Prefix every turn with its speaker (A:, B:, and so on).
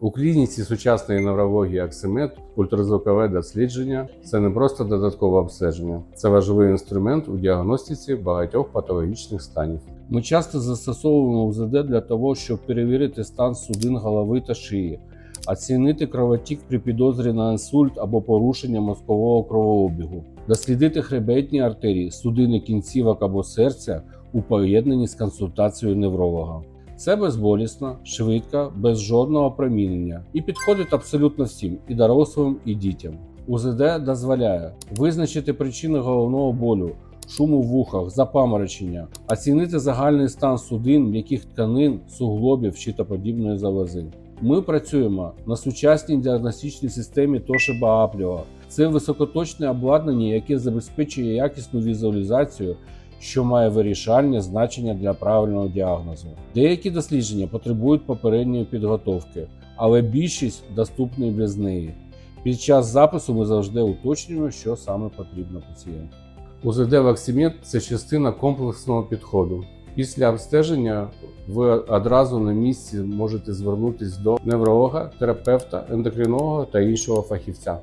A: У клініці сучасної неврології Аксимед ультразвукове дослідження це не просто додаткове обстеження, це важливий інструмент у діагностиці багатьох патологічних станів. Ми часто застосовуємо УЗД для того, щоб перевірити стан судин голови та шиї, оцінити кровотік при підозрі на інсульт або порушення мозкового кровообігу, дослідити хребетні артерії, судини кінцівок або серця у поєднанні з консультацією невролога. Це безболісно, швидко, без жодного промінення і підходить абсолютно всім і дорослим, і дітям. УЗД дозволяє визначити причини головного болю, шуму в вухах, запаморочення, оцінити загальний стан судин, м'яких тканин, суглобів щитоподібної залози. Ми працюємо на сучасній діагностичній системі Toshiba Aplio. Це високоточне обладнання, яке забезпечує якісну візуалізацію що має вирішальне значення для правильного діагнозу. Деякі дослідження потребують попередньої підготовки, але більшість доступні без неї. Під час запису ми завжди уточнюємо, що саме потрібно пацієнту. УЗД Ваксимед – це частина комплексного підходу. Після обстеження ви одразу на місці можете звернутися до невролога, терапевта, ендокринолога та іншого фахівця.